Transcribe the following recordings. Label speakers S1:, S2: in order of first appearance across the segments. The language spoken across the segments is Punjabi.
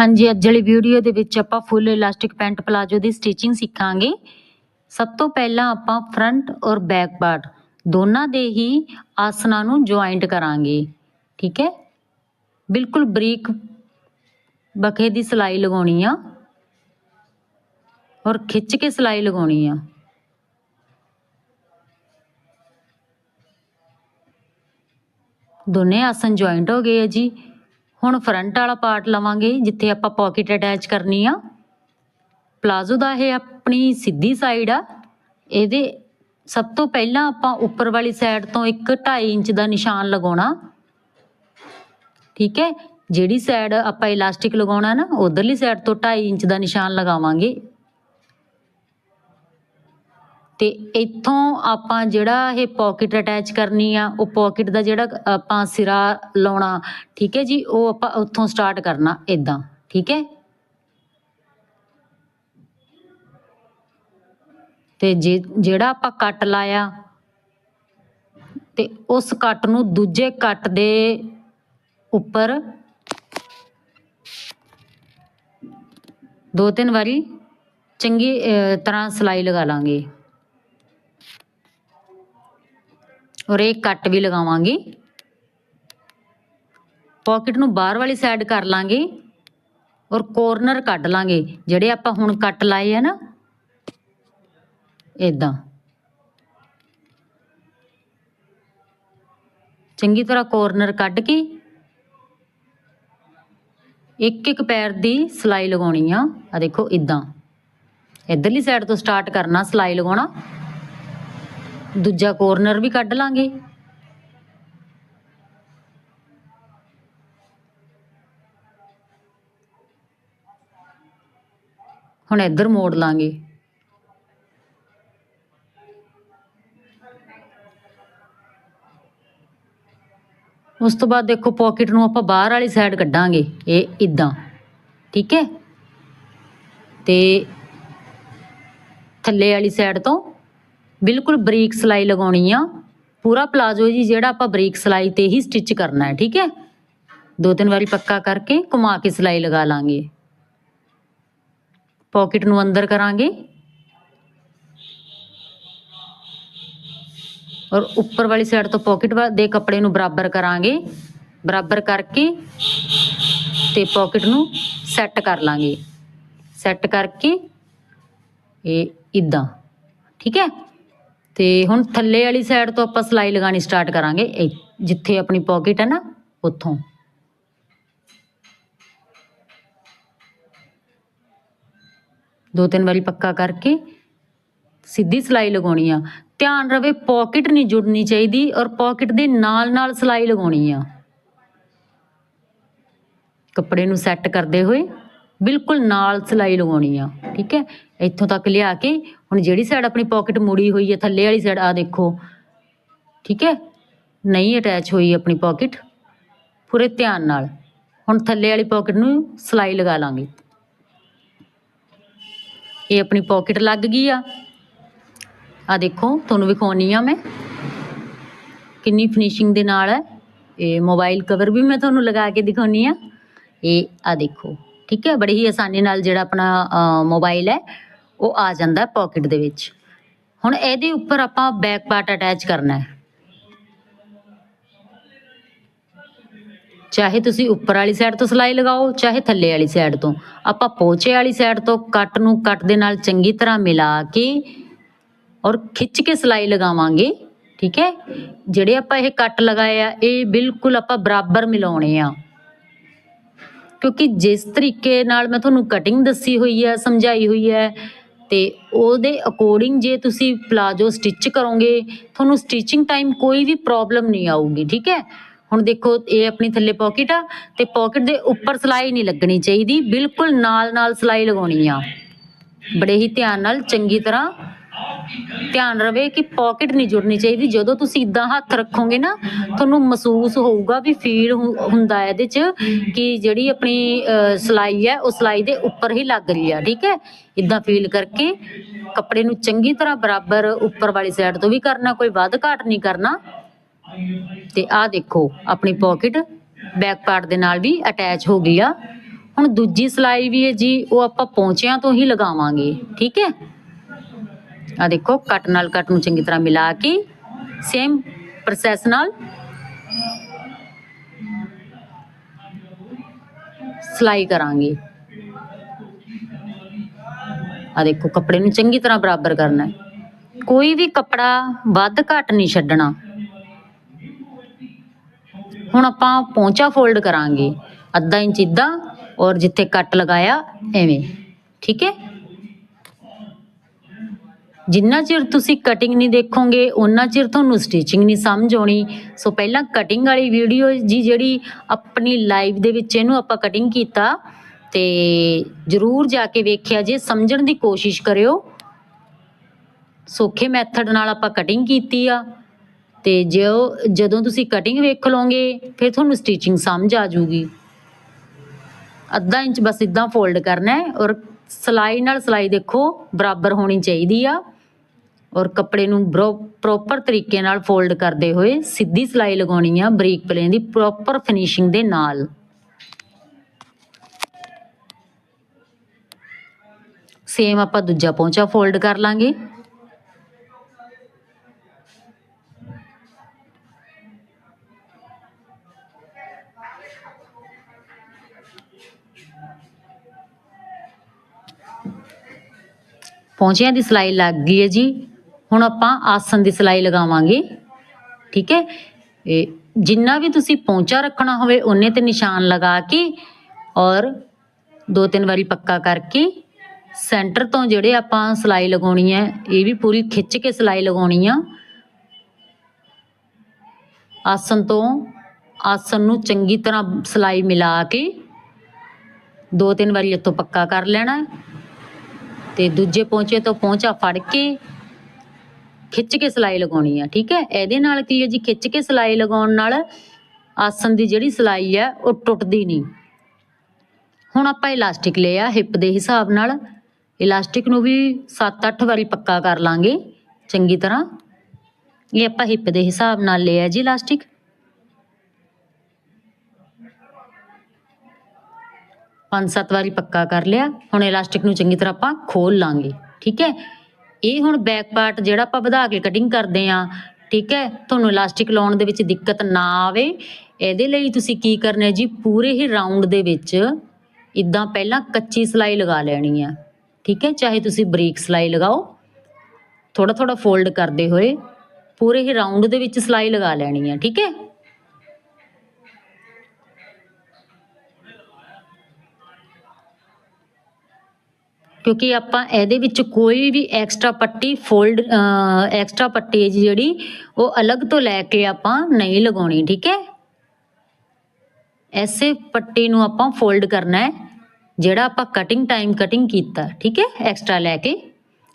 S1: ਹਾਂਜੀ, ਅੱਜ ਵਾਲੀ ਵੀਡੀਓ ਦੇ ਵਿੱਚ ਆਪਾਂ ਫੁੱਲ ਇਲਾਸਟਿਕ ਪੈਂਟ ਪਲਾਜੋ ਦੀ ਸਟਿਚਿੰਗ ਸਿੱਖਾਂਗੇ। ਸਭ ਤੋਂ ਪਹਿਲਾਂ ਆਪਾਂ ਫਰੰਟ ਔਰ ਬੈਕ ਪਾਰਟ ਦੋਨਾਂ ਦੇ ਹੀ ਆਸਨਾਂ ਨੂੰ ਜੁਆਇੰਟ ਕਰਾਂਗੇ, ਠੀਕ ਹੈ? ਬਿਲਕੁਲ ਬਰੀਕ ਬਖੇ ਦੀ ਸਿਲਾਈ ਲਗਾਉਣੀ ਆ ਔਰ ਖਿੱਚ ਕੇ ਸਿਲਾਈ ਲਗਾਉਣੀ ਆ। ਦੋਨੇ ਆਸਨ ਜੁਆਇੰਟ ਹੋ ਗਏ ਆ ਜੀ। ਹੁਣ ਫਰੰਟ ਵਾਲਾ ਪਾਰਟ ਲਵਾਂਗੇ, ਜਿੱਥੇ ਆਪਾਂ ਪਾਕਟ ਅਟੈਚ ਕਰਨੀ ਆ। ਪਲਾਜ਼ੋ ਦਾ ਇਹ ਆਪਣੀ ਸਿੱਧੀ ਸਾਈਡ ਆ। ਇਹਦੇ ਸਭ ਤੋਂ ਪਹਿਲਾਂ ਆਪਾਂ ਉੱਪਰ ਵਾਲੀ ਸਾਈਡ ਤੋਂ ਇੱਕ 2.5 ਇੰਚ ਦਾ ਨਿਸ਼ਾਨ ਲਗਾਉਣਾ। ਠੀਕ ਹੈ? ਜਿਹੜੀ ਸਾਈਡ ਆਪਾਂ ਇਲਾਸਟਿਕ ਲਗਾਉਣਾ ਨਾ, ਉਧਰਲੀ ਸਾਈਡ ਤੋਂ 2.5 ਇੰਚ ਦਾ ਨਿਸ਼ਾਨ ਲਗਾਵਾਂਗੇ। ਤੇ ਇੱਥੋਂ ਆਪਾਂ ਜਿਹੜਾ ਇਹ ਪੋਕਿਟ ਅਟੈਚ ਕਰਨੀ ਆ, ਉਹ ਪੋਕਿਟ ਦਾ ਜਿਹੜਾ, ਆਪਾਂ ਸਿਰਾ ਲਾਉਣਾ, ਠੀਕ ਹੈ ਜੀ? ਉਹ ਆਪਾਂ ਉੱਥੋਂ ਸਟਾਰਟ ਕਰਨਾ ਇੱਦਾਂ ਠੀਕ ਹੈ? ਤੇ ਜੇ, ਜਿਹੜਾ ਆਪਾਂ ਕੱਟ ਲਾਇਆ, ਤੇ ਉਸ ਕੱਟ ਨੂੰ ਦੂਜੇ ਕੱਟ ਦੇ ਉੱਪਰ ਦੋ ਤਿੰਨ ਵਾਰੀ ਚੰਗੀ ਤਰ੍ਹਾਂ ਸਿਲਾਈ ਲਗਾ ਲਾਂਗੇ। ਔਰ ਇਹ ਕੱਟ ਵੀ ਲਗਾਵਾਂਗੇ। ਪਾਕਟ ਨੂੰ ਬਾਹਰ ਵਾਲੀ ਸਾਈਡ ਕਰ ਲਾਂਗੇ ਔਰ ਕੋਰਨਰ ਕੱਢ ਲਾਂਗੇ। ਜਿਹੜੇ ਆਪਾਂ ਹੁਣ ਕੱਟ ਲਾਏ ਆ ਨਾ ਇਦਾਂ ਚੰਗੀ ਤਰ੍ਹਾਂ ਕੋਰਨਰ ਕੱਢ ਕੇ ਇੱਕ ਇੱਕ ਪੈਰ ਦੀ ਸਿਲਾਈ ਲਗਾਉਣੀ ਆ। ਆ ਦੇਖੋ ਇਦਾਂ ਇਧਰਲੀ ਸਾਈਡ ਤੋਂ ਸਟਾਰਟ ਕਰਨਾ, ਸਿਲਾਈ ਲਗਾਉਣਾ। ਦੂਜਾ ਕੋਰਨਰ ਵੀ ਕੱਢ ਲਾਂਗੇ। ਹੁਣ ਇੱਧਰ ਮੋੜ ਲਾਂਗੇ। ਉਸ ਤੋਂ ਬਾਅਦ ਦੇਖੋ ਪਾਕਟ ਨੂੰ ਆਪਾਂ ਬਾਹਰ ਵਾਲੀ ਸਾਈਡ ਕੱਢਾਂਗੇ, ਇਹ ਇਦਾਂ ਠੀਕ ਹੈ? ਤੇ ਥੱਲੇ ਵਾਲੀ ਸਾਈਡ ਤੋਂ ਬਿਲਕੁਲ ਬਰੀਕ ਸਿਲਾਈ ਲਗਾਉਣੀ ਆ ਪੂਰਾ ਪਲਾਜ਼ੋ ਜੀ ਜਿਹੜਾ ਆਪਾਂ ਬਰੀਕ ਸਿਲਾਈ ਤੇ ਹੀ ਸਟਿਚ ਕਰਨਾ ਹੈ ਠੀਕ ਹੈ ਦੋ ਤਿੰਨ ਵਾਰੀ ਪੱਕਾ ਕਰਕੇ ਘੁਮਾ ਕੇ ਸਿਲਾਈ ਲਗਾ ਲਾਂਗੇ ਪਾਕਟ ਨੂੰ ਅੰਦਰ ਕਰਾਂਗੇ ਔਰ ਉੱਪਰ ਵਾਲੀ ਸਾਈਡ ਤੋਂ ਪਾਕਟ ਦੇ ਕੱਪੜੇ ਨੂੰ ਬਰਾਬਰ ਕਰਾਂਗੇ ਬਰਾਬਰ ਕਰਕੇ ਤੇ ਪਾਕਟ ਨੂੰ ਸੈੱਟ ਕਰ ਲਾਂਗੇ ਸੈੱਟ ਕਰਕੇ ਇਹ ਇਦਾਂ ਠੀਕ ਹੈ ਤੇ ਹੁਣ ਥੱਲੇ ਵਾਲੀ ਸਾਈਡ ਤੋਂ ਆਪਾਂ ਸਿਲਾਈ ਲਗਾਣੀ ਸਟਾਰਟ ਕਰਾਂਗੇ। ਇਹ ਜਿੱਥੇ ਆਪਣੀ ਪਾਕਟ ਹੈ ਨਾ, ਉੱਥੋਂ। ਦੋ ਤਿੰਨ ਵਾਰੀ ਪੱਕਾ ਕਰਕੇ ਸਿੱਧੀ ਸਿਲਾਈ ਲਗਾਉਣੀ ਆ। ਧਿਆਨ ਰਵੇ ਪਾਕਟ ਨਹੀਂ ਜੁੜਨੀ ਚਾਹੀਦੀ ਔਰ ਪਾਕਟ ਦੇ ਨਾਲ ਨਾਲ ਸਿਲਾਈ ਲਗਾਉਣੀ ਆ। ਕੱਪੜੇ ਨੂੰ ਸੈੱਟ ਕਰਦੇ ਹੋਏ ਬਿਲਕੁਲ ਨਾਲ ਸਿਲਾਈ ਲਗਾਉਣੀ ਆ, ਠੀਕ ਹੈ? ਇੱਥੋਂ ਤੱਕ ਲਿਆ ਕੇ ਹੁਣ ਜਿਹੜੀ ਸਾਈਡ ਆਪਣੀ ਪਾਕਟ ਮੁੜੀ ਹੋਈ ਹੈ, ਥੱਲੇ ਵਾਲੀ ਸਾਈਡ ਆ ਦੇਖੋ। ਠੀਕ ਹੈ? ਨਹੀਂ ਅਟੈਚ ਹੋਈ ਆਪਣੀ ਪਾਕਟ ਪੂਰੇ ਧਿਆਨ ਨਾਲ। ਹੁਣ ਥੱਲੇ ਵਾਲੀ ਪਾਕਟ ਨੂੰ ਸਿਲਾਈ ਲਗਾ ਲਾਂਗੇ। ਇਹ ਆਪਣੀ ਪਾਕਟ ਲੱਗ ਗਈ ਆ। ਆ ਦੇਖੋ, ਤੁਹਾਨੂੰ ਵਿਖਾਉਣੀ ਆ ਮੈਂ। ਕਿੰਨੀ ਫਿਨਿਸ਼ਿੰਗ ਦੇ ਨਾਲ ਹੈ। ਇਹ ਮੋਬਾਈਲ ਕਵਰ ਵੀ ਮੈਂ ਤੁਹਾਨੂੰ ਲਗਾ ਕੇ ਦਿਖਾਉਣੀ ਆ। ਇਹ ਆ ਦੇਖੋ। ਠੀਕ ਹੈ? ਬੜੀ ਹੀ ਆਸਾਨੀ ਨਾਲ ਜਿਹੜਾ ਆਪਣਾ ਮੋਬਾਈਲ ਹੈ। ਉਹ ਆ ਜਾਂਦਾ ਪਾਕਟ ਦੇ ਵਿੱਚ। ਹੁਣ ਇਹਦੇ ਉੱਪਰ ਆਪਾਂ ਬੈਕ ਪਾਰਟ ਅਟੈਚ ਕਰਨਾ ਹੈ। ਚਾਹੇ ਤੁਸੀਂ ਉੱਪਰ ਵਾਲੀ ਸਾਈਡ ਤੋਂ ਸਿਲਾਈ ਲਗਾਓ, ਚਾਹੇ ਥੱਲੇ ਵਾਲੀ ਸਾਈਡ ਤੋਂ। ਆਪਾਂ ਪੋਚੇ ਵਾਲੀ ਸਾਈਡ ਤੋਂ ਕੱਟ ਨੂੰ ਕੱਟ ਦੇ ਨਾਲ ਚੰਗੀ ਤਰ੍ਹਾਂ ਮਿਲਾ ਕੇ ਔਰ ਖਿੱਚ ਕੇ ਸਿਲਾਈ ਲਗਾਵਾਂਗੇ, ਠੀਕ ਹੈ? ਜਿਹੜੇ ਆਪਾਂ ਇਹ ਕੱਟ ਲਗਾਏ ਆ, ਇਹ ਬਿਲਕੁਲ ਆਪਾਂ ਬਰਾਬਰ ਮਿਲਾਉਣੇ ਆ। ਕਿਉਂਕਿ ਜਿਸ ਤਰੀਕੇ ਨਾਲ ਮੈਂ ਤੁਹਾਨੂੰ ਕਟਿੰਗ ਦੱਸੀ ਹੋਈ ਹੈ ਸਮਝਾਈ ਹੋਈ ਹੈ ਅਤੇ ਉਹਦੇ ਅਕੋਰਡਿੰਗ ਜੇ ਤੁਸੀਂ ਪਲਾਜੋ ਸਟਿਚ ਕਰੋਗੇ, ਤੁਹਾਨੂੰ ਸਟਿਚਿੰਗ ਟਾਈਮ ਕੋਈ ਵੀ ਪ੍ਰੋਬਲਮ ਨਹੀਂ ਆਊਗੀ, ਠੀਕ ਹੈ? ਹੁਣ ਦੇਖੋ, ਇਹ ਆਪਣੀ ਥੱਲੇ ਪਾਕਟ ਆ ਤੇ ਪਾਕਟ ਦੇ ਉੱਪਰ ਸਿਲਾਈ ਨਹੀਂ ਲੱਗਣੀ ਚਾਹੀਦੀ, ਬਿਲਕੁਲ ਨਾਲ ਨਾਲ ਸਿਲਾਈ ਲਗਾਉਣੀ ਆ। ਬੜੇ ਹੀ ਧਿਆਨ ਨਾਲ ਚੰਗੀ ਤਰ੍ਹਾਂ ਧਿਆਨ ਰਵੇ ਕਿ ਪਾਕਟ ਨਹੀਂ ਜੁੜਨੀ ਚਾਹੀਦੀ। ਜਦੋਂ ਤੁਸੀਂ ਇਦਾਂ ਹੱਥ ਰੱਖੋਗੇ ਨਾ ਤੁਹਾਨੂੰ ਮਹਿਸੂਸ ਹੋਊਗਾ ਵੀ ਫੀਲ ਹੁੰਦਾ ਹੈ ਇਹਦੇ 'ਚ ਕਿ ਜਿਹੜੀ ਆਪਣੀ ਅਹ, ਸਿਲਾਈ ਹੈ ਉਹ ਸਿਲਾਈ ਦੇ ਉੱਪਰ ਹੀ ਲੱਗ ਰਹੀ ਆ ਠੀਕ ਹੈ? ਇਦਾਂ ਫੀਲ ਕਰਕੇ ਕੱਪੜੇ ਨੂੰ ਚੰਗੀ ਤਰ੍ਹਾਂ ਬਰਾਬਰ ਉੱਪਰ ਵਾਲੀ ਸਾਈਡ ਤੋਂ ਵੀ ਕਰਨਾ ਕੋਈ ਵੱਧ ਘਾਟ ਨਹੀਂ ਕਰਨਾ। ਤੇ ਆਹ ਦੇਖੋ ਆਪਣੀ ਪਾਕਟ ਬੈਕ ਪਾਰਟ ਦੇ ਨਾਲ ਵੀ ਅਟੈਚ ਹੋ ਗਈ ਆ। ਹੁਣ ਦੂਜੀ ਸਲਾਈ ਵੀ ਹੈ ਜੀ ਉਹ ਆਪਾਂ ਪੌਂਚਿਆਂ ਤੋਂ ਹੀ ਲਗਾਵਾਂਗੇ ਠੀਕ ਹੈ? ਆ ਦੇਖੋ, ਕੱਟ ਨਾਲ ਕੱਟ ਨੂੰ ਚੰਗੀ ਤਰ੍ਹਾਂ ਮਿਲਾ ਕੇ ਸੇਮ ਪ੍ਰੋਸੈਸ ਨਾਲ ਸਲਾਈ ਕਰਾਂਗੇ। ਆ ਦੇਖੋ, ਕੱਪੜੇ ਨੂੰ ਚੰਗੀ ਤਰ੍ਹਾਂ ਬਰਾਬਰ ਕਰਨਾ ਹੈ। ਕੋਈ ਵੀ ਕੱਪੜਾ ਵੱਧ ਘੱਟ ਨਹੀਂ ਛੱਡਣਾ। ਹੁਣ ਆਪਾਂ ਪੌਂਚਾ ਫੋਲਡ ਕਰਾਂਗੇ। ਅੱਧਾ ਇੰਚ ਇਦਾਂ ਔਰ ਜਿੱਥੇ ਕੱਟ ਲਗਾਇਆ, ਐਵੇਂ। ਠੀਕ ਹੈ? ਜਿੰਨਾ ਚਿਰ ਤੁਸੀਂ ਕਟਿੰਗ ਨਹੀਂ ਦੇਖੋਗੇ ਉਹਨਾਂ ਚਿਰ ਤੁਹਾਨੂੰ ਸਟਿਚਿੰਗ ਨਹੀਂ ਸਮਝ ਆਉਣੀ। ਸੋ ਪਹਿਲਾਂ ਕਟਿੰਗ ਵਾਲੀ ਵੀਡੀਓ ਜੀ, ਜਿਹੜੀ ਆਪਣੀ ਲਾਈਵ ਦੇ ਵਿੱਚ ਇਹਨੂੰ ਆਪਾਂ ਕਟਿੰਗ ਕੀਤਾ, ਤੇ ਜਰੂਰ ਜਾ ਕੇ ਵੇਖਿਆ ਜੇ, ਸਮਝਣ ਦੀ ਕੋਸ਼ਿਸ਼ ਕਰਿਓ। ਸੌਖੇ ਮੈਥਡ ਨਾਲ ਆਪਾਂ ਕਟਿੰਗ ਕੀਤੀ ਆ, ਤੇ ਜੋ ਜਦੋਂ ਤੁਸੀਂ ਕਟਿੰਗ ਵੇਖ ਲਓਗੇ, ਫਿਰ ਤੁਹਾਨੂੰ ਸਟਿਚਿੰਗ ਸਮਝ ਆ ਜਾਊਗੀ। ਅੱਧਾ ਇੰਚ ਬਸ ਇਦਾਂ ਫੋਲਡ ਕਰਨਾ ਹੈ, ਔਰ ਸਲਾਈ ਨਾਲ ਸਲਾਈ ਦੇਖੋ, ਬਰਾਬਰ ਹੋਣੀ ਚਾਹੀਦੀ ਆ। ਔਰ ਕੱਪੜੇ ਨੂੰ ਪ੍ਰੋਪਰ ਤਰੀਕੇ ਨਾਲ ਫੋਲਡ ਕਰਦੇ ਹੋਏ ਸਿੱਧੀ ਸਿਲਾਈ ਲਗਾਉਣੀ ਆ ਬਰੀਕ ਪਲੇਨ ਦੀ ਪ੍ਰੋਪਰ ਫਿਨਿਸ਼ਿੰਗ ਦੇ ਨਾਲ। ਸੇਮ ਆਪਾਂ ਦੂਜਾ ਪੌਂਚਾ ਫੋਲਡ ਕਰ ਲਾਂਗੇ। ਪੌਂਚਿਆਂ ਦੀ ਸਿਲਾਈ ਲੱਗ ਗਈ ਹੈ ਜੀ। ਹੁਣ ਆਪਾਂ ਆਸਨ ਦੀ ਸਿਲਾਈ ਲਗਾਵਾਂਗੇ, ਠੀਕ ਹੈ? ਇਹ ਜਿੰਨਾ ਵੀ ਤੁਸੀਂ ਪੌਂਚਾ ਰੱਖਣਾ ਹੋਵੇ, ਉਹਨੇ ਤੇ ਨਿਸ਼ਾਨ ਲਗਾ ਕੇ ਔਰ ਦੋ ਤਿੰਨ ਵਾਰੀ ਪੱਕਾ ਕਰਕੇ ਸੈਂਟਰ ਤੋਂ ਜਿਹੜੇ ਆਪਾਂ ਸਿਲਾਈ ਲਗਾਉਣੀ ਹੈ, ਇਹ ਵੀ ਪੂਰੀ ਖਿੱਚ ਕੇ ਸਿਲਾਈ ਲਗਾਉਣੀ ਆ। ਆਸਨ ਤੋਂ ਆਸਨ ਨੂੰ ਚੰਗੀ ਤਰ੍ਹਾਂ ਸਿਲਾਈ ਮਿਲਾ ਕੇ ਦੋ ਤਿੰਨ ਵਾਰੀ ਇੱਥੋਂ ਪੱਕਾ ਕਰ ਲੈਣਾ ਹੈ ਤੇ ਦੂਜੇ ਪਹੁੰਚੇ ਤੋਂ ਪਹੁੰਚਾ ਫੜ ਕੇ ਖਿੱਚ ਕੇ ਸਿਲਾਈ ਲਗਾਉਣੀ ਆ, ਠੀਕ ਹੈ? ਇਹਦੇ ਨਾਲ ਕੀ ਹੈ ਜੀ? ਖਿੱਚ ਕੇ ਸਿਲਾਈ ਲਗਾਉਣ ਨਾਲ ਆਸਨ ਦੀ ਜਿਹੜੀ ਸਿਲਾਈ ਹੈ ਉਹ ਟੁੱਟਦੀ ਨਹੀਂ। ਹੁਣ ਆਪਾਂ ਇਲਾਸਟਿਕ ਲਿਆ ਹਿੱਪ ਦੇ ਹਿਸਾਬ ਨਾਲ। ਇਲਾਸਟਿਕ ਨੂੰ ਵੀ 7-8 ਵਾਰੀ ਪੱਕਾ ਕਰ ਲਾਂਗੇ, ਚੰਗੀ ਤਰ੍ਹਾਂ। ਇਹ ਆਪਾਂ ਹਿੱਪ ਦੇ ਹਿਸਾਬ ਨਾਲ ਲਿਆ ਜੀ ਇਲਾਸਟਿਕ। ਪੰਜ ਸੱਤ ਵਾਰੀ ਪੱਕਾ ਕਰ ਲਿਆ। ਹੁਣ ਇਲਾਸਟਿਕ ਨੂੰ ਚੰਗੀ ਤਰ੍ਹਾਂ ਆਪਾਂ ਖੋਲ ਲਾਂਗੇ, ਠੀਕ ਹੈ? ਇਹ ਹੁਣ ਬੈਕ ਪਾਰਟ ਜਿਹੜਾ ਆਪਾਂ ਵਧਾ ਕੇ ਕਟਿੰਗ ਕਰਦੇ ਆ ਠੀਕ ਹੈ? ਤੁਹਾਨੂੰ ਇਲਾਸਟਿਕ ਲਾਉਣ ਦੇ ਵਿੱਚ ਦਿੱਕਤ ਨਾ ਆਵੇ। ਇਹਦੇ ਲਈ ਤੁਸੀਂ ਕੀ ਕਰਨਾ ਹੈ ਜੀ? ਪੂਰੇ ਹੀ ਰਾਉਂਡ ਦੇ ਵਿੱਚ ਇਦਾਂ ਪਹਿਲਾਂ ਕੱਚੀ ਸਲਾਈ ਲਗਾ ਲੈਣੀ ਆ ਠੀਕ ਹੈ? ਚਾਹੇ ਤੁਸੀਂ ਬਰੀਕ ਸਲਾਈ ਲਗਾਓ ਥੋੜਾ ਥੋੜਾ ਫੋਲਡ ਕਰਦੇ ਹੋਏ ਪੂਰੇ ਹੀ ਰਾਉਂਡ ਦੇ ਵਿੱਚ ਸਲਾਈ ਲਗਾ ਲੈਣੀ ਆ ਠੀਕ ਹੈ? ਕਿਉਂਕਿ ਆਪਾਂ ਇਹਦੇ ਵਿੱਚ ਕੋਈ ਵੀ ਐਕਸਟਰਾ ਪੱਟੀ ਫੋਲਡ ਐਕਸਟਰਾ ਪੱਟੀ ਜੀ ਜਿਹੜੀ, ਉਹ ਅਲੱਗ ਤੋਂ ਲੈ ਕੇ ਆਪਾਂ ਨਹੀਂ ਲਗਾਉਣੀ, ਠੀਕ ਹੈ? ਐਸੇ ਪੱਟੀ ਨੂੰ ਆਪਾਂ ਫੋਲਡ ਕਰਨਾ ਹੈ, ਜਿਹੜਾ ਆਪਾਂ ਕਟਿੰਗ ਟਾਈਮ ਕਟਿੰਗ ਕੀਤਾ, ਠੀਕ ਹੈ? ਐਕਸਟਰਾ ਲੈ ਕੇ।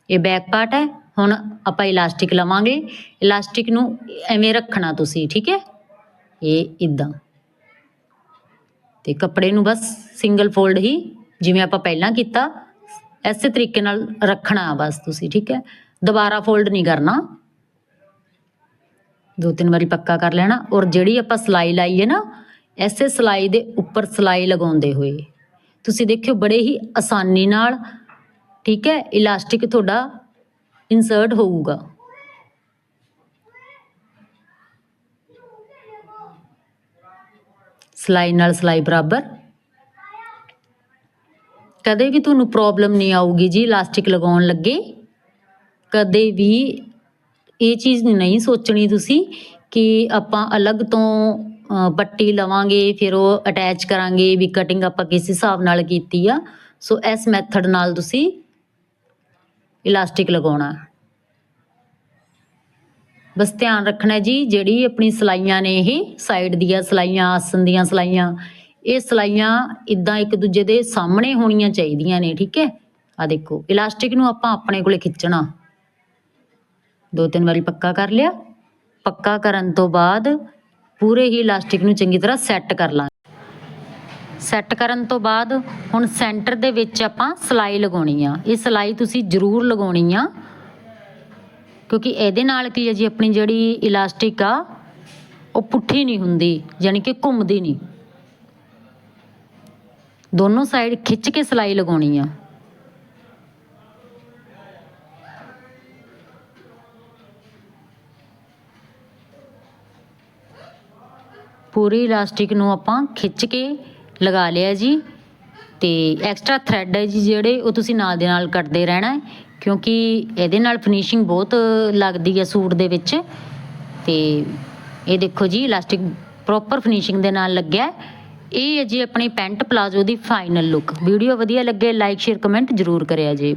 S1: ਇਹ ਬੈਕ ਪਾਰਟ ਹੈ, ਹੁਣ ਆਪਾਂ ਇਲਾਸਟਿਕ ਲਵਾਂਗੇ। ਇਲਾਸਟਿਕ ਨੂੰ ਐਵੇਂ ਰੱਖਣਾ ਤੁਸੀਂ, ਠੀਕ ਹੈ? ਇਹ ਇਦਾਂ ਤੇ ਕੱਪੜੇ ਨੂੰ ਬਸ ਸਿੰਗਲ ਫੋਲਡ ਹੀ, ਜਿਵੇਂ ਆਪਾਂ ਪਹਿਲਾਂ ਕੀਤਾ ਐਸੇ ਤਰੀਕੇ ਨਾਲ ਰੱਖਣਾ ਬਸ ਤੁਸੀਂ, ਠੀਕ ਹੈ? ਦੁਬਾਰਾ ਫੋਲਡ ਨਹੀਂ ਕਰਨਾ। ਦੋ ਤਿੰਨ ਵਾਰੀ ਪੱਕਾ ਕਰ ਲੈਣਾ ਔਰ ਜਿਹੜੀ ਆਪਾਂ ਸਲਾਈ ਲਾਈ ਹੈ ਨਾ, ਐਸੇ ਸਲਾਈ ਦੇ ਉੱਪਰ ਸਲਾਈ ਲਗਾਉਂਦੇ ਹੋਏ। ਤੁਸੀਂ ਦੇਖਿਓ ਬੜੇ ਹੀ ਆਸਾਨੀ ਨਾਲ, ਠੀਕ ਹੈ? ਇਲਾਸਟਿਕ ਤੁਹਾਡਾ ਇਨਸਰਟ ਹੋਊਗਾ। ਸਲਾਈ ਨਾਲ ਸਲਾਈ ਬਰਾਬਰ। ਕਦੇ ਵੀ ਤੁਹਾਨੂੰ ਪ੍ਰੋਬਲਮ ਨਹੀਂ ਆਊਗੀ ਜੀ ਇਲਾਸਟਿਕ ਲਗਾਉਣ ਲੱਗੇ। ਕਦੇ ਵੀ ਇਹ ਚੀਜ਼ ਨਹੀਂ ਸੋਚਣੀ ਤੁਸੀਂ ਕਿ ਆਪਾਂ ਅਲੱਗ ਤੋਂ ਪੱਟੀ ਲਵਾਂਗੇ, ਫਿਰ ਉਹ ਅਟੈਚ ਕਰਾਂਗੇ ਵੀ ਕਟਿੰਗ ਆਪਾਂ ਕਿਸ ਹਿਸਾਬ ਨਾਲ ਕੀਤੀ ਆ। ਸੋ ਇਸ ਮੈਥਡ ਨਾਲ ਤੁਸੀਂ ਇਲਾਸਟਿਕ ਲਗਾਉਣਾ। ਬਸ ਧਿਆਨ ਰੱਖਣਾ ਜੀ, ਜਿਹੜੀ ਆਪਣੀ ਸਲਾਈਆਂ ਨੇ ਇਹ ਸਾਈਡ ਦੀਆਂ ਸਲਾਈਆਂ ਆਸਨ ਦੀਆਂ ਸਲਾਈਆਂ ਇਹ ਸਲਾਈਆਂ ਇਦਾਂ ਇੱਕ ਦੂਜੇ ਦੇ ਸਾਹਮਣੇ ਹੋਣੀਆਂ ਚਾਹੀਦੀਆਂ ਨੇ, ਠੀਕ ਹੈ? ਆ ਦੇਖੋ, ਇਲਾਸਟਿਕ ਨੂੰ ਆਪਾਂ ਆਪਣੇ ਕੋਲੇ ਖਿੱਚਣਾ। ਦੋ ਤਿੰਨ ਵਾਰੀ ਪੱਕਾ ਕਰ ਲਿਆ। ਪੱਕਾ ਕਰਨ ਤੋਂ ਬਾਅਦ ਪੂਰੇ ਹੀ ਇਲਾਸਟਿਕ ਨੂੰ ਚੰਗੀ ਤਰ੍ਹਾਂ ਸੈੱਟ ਕਰ ਲਾਂ ਸੈੱਟ ਕਰਨ ਤੋਂ ਬਾਅਦ ਹੁਣ ਸੈਂਟਰ ਦੇ ਵਿੱਚ ਆਪਾਂ ਸਲਾਈ ਲਗਾਉਣੀ ਆ। ਇਹ ਸਲਾਈ ਤੁਸੀਂ ਜ਼ਰੂਰ ਲਗਾਉਣੀ ਆ, ਕਿਉਂਕਿ ਇਹਦੇ ਨਾਲ ਕੀ ਹੈ ਜੀ, ਆਪਣੀ ਜਿਹੜੀ ਇਲਾਸਟਿਕ ਆ, ਉਹ ਪੁੱਠੀ ਨਹੀਂ ਹੁੰਦੀ, ਯਾਨੀ ਕਿ ਘੁੰਮਦੀ ਨਹੀਂ। ਦੋਨੋਂ ਸਾਈਡ ਖਿੱਚ ਕੇ ਸਿਲਾਈ ਲਗਾਉਣੀ ਆ ਪੂਰੀ ਇਲਾਸਟਿਕ ਨੂੰ ਆਪਾਂ ਖਿੱਚ ਕੇ ਲਗਾ ਲਿਆ ਜੀ ਤੇ ਐਕਸਟਰਾ ਥਰੈਡ ਹੈ ਜੀ ਜਿਹੜੇ, ਉਹ ਤੁਸੀਂ ਨਾਲ ਦੇ ਨਾਲ ਕੱਟਦੇ ਰਹਿਣਾ ਹੈ, ਕਿਉਂਕਿ ਇਹਦੇ ਨਾਲ ਫਿਨਿਸ਼ਿੰਗ ਬਹੁਤ ਲੱਗਦੀ ਹੈ ਸੂਟ ਦੇ ਵਿੱਚ ਤੇ ਇਹ ਦੇਖੋ ਜੀ, ਇਲਾਸਟਿਕ ਪ੍ਰੋਪਰ ਫਿਨਿਸ਼ਿੰਗ ਦੇ ਨਾਲ ਲੱਗਿਆ ਹੈ। ਇਹ ਹੈ ਜੀ ਆਪਣੀ ਪੈਂਟ ਪਲਾਜ਼ੋ ਦੀ ਫਾਈਨਲ ਲੁੱਕ ਵੀਡੀਓ ਵਧੀਆ ਲੱਗੇ ਲਾਈਕ ਸ਼ੇਅਰ ਕਮੈਂਟ ਜ਼ਰੂਰ ਕਰਿਆ ਜੀ।